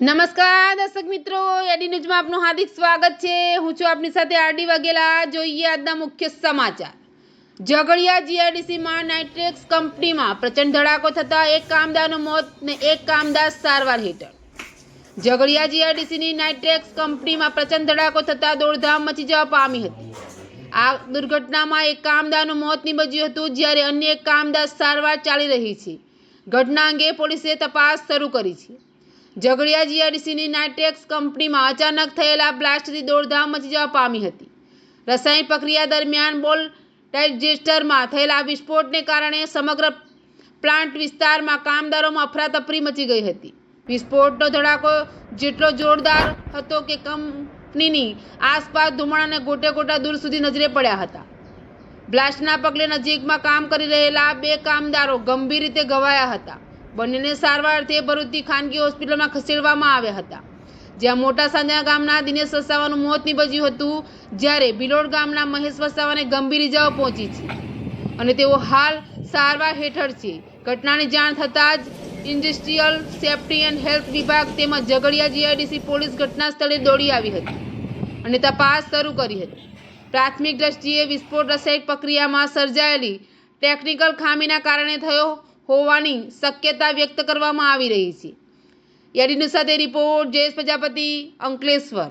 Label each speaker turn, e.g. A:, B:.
A: નમસ્કાર, દર્શક મિત્રો. એડી ન્યૂઝમાં આપનું હાર્દિક સ્વાગત છે. હું છું આપની સાથે આરડી વાઘેલા. જોઈએ આજના મુખ્ય સમાચાર. ઝઘડિયા જીઆરડીસીમાં નાઇટ્રેક્સ કંપનીમાં પ્રચંડ ધડાકો થતાં એક કામદારનું મોત ને એક કામદાર સારવાર હેઠળ. ઝઘડિયા જીઆરડીસીની નાઇટ્રેક્સ કંપનીમાં પ્રચંડ ધડાકો થતાં દોડધામ મચી જવા પામી હતી. આ દુર્ઘટનામાં એક કામદારનું મોત નીપજ્યું હતું, જ્યારે અન્ય એક કામદાર સારવાર ચાલી રહી છે. ઘટના અંગે પોલીસે તપાસ શરૂ કરી છે. ઝઘડિયા જીઆઈડીસીની નાટેક્સ કંપનીમાં અચાનક થયેલા બ્લાસ્ટથી દોડધામ મચી જવા પામી હતી. રસાયણ પ્રક્રિયા દરમિયાન બોલ ડાયજેસ્ટરમાં થયેલા વિસ્ફોટને કારણે સમગ્ર પ્લાન્ટ વિસ્તારમાં કામદારોમાં અફરાતફરી મચી ગઈ હતી. વિસ્ફોટનો ધડાકો જેટલો જોરદાર હતો કે કંપનીની આસપાસ ધુમાડાને ગોટે ગોટા દૂર સુધી નજરે પડ્યા હતા. બ્લાસ્ટના પગલે નજીકમાં કામ કરી રહેલા બે કામદારો ગંભીર રીતે ઘવાયા હતા. બંનેને સારવાર અર્થે ભરૂચની ખાનગી હોસ્પિટલમાં ખસેડવામાં આવ્યા હતા. જ્યાં મોટા સાંજા ગામના દિનેશ વસાવાનું મોત નીપજ્યું હતું, જ્યારે બિલોડ ગામના મહેશ વસાવાને ગંભીર ઇજાઓ પહોંચી છે. અને તેઓ હાલ સારવાર હેઠળ છે. ઘટનાની જાણ થતાં જ ઇન્ડસ્ટ્રીયલ સેફ્ટી એન્ડ હેલ્થ વિભાગ તેમજ ઝઘડિયા જીઆઈડીસી પોલીસ ઘટના સ્થળે દોડી આવી હતી અને તપાસ શરૂ કરી હતી. પ્રાથમિક દ્રષ્ટિએ વિસ્ફોટ રસાયણ પ્રક્રિયામાં સર્જાયેલી ટેકનિકલ ખામીના કારણે થયો હોવાની શક્યતા વ્યક્ત કરવામાં આવી રહી છે. યાડીનું સાથે રિપોર્ટ જયેશ પ્રજાપતિ અંકલેશ્વર.